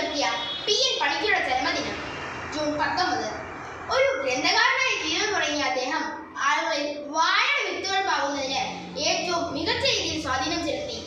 ചൊല്ലിയ P N പണിക്കയുടെ ജന്മദിനം June പത്തൊമ്പത്. ഒരു ഗ്രന്ഥകാരനായി ജീവിതം തുടങ്ങിയ അദ്ദേഹം ആളുകളിൽ വായന വിത്തുകൾ പാകുന്നതിന് ഏറ്റവും മികച്ച രീതിയിൽ സ്വാധീനം ചെലുത്തി.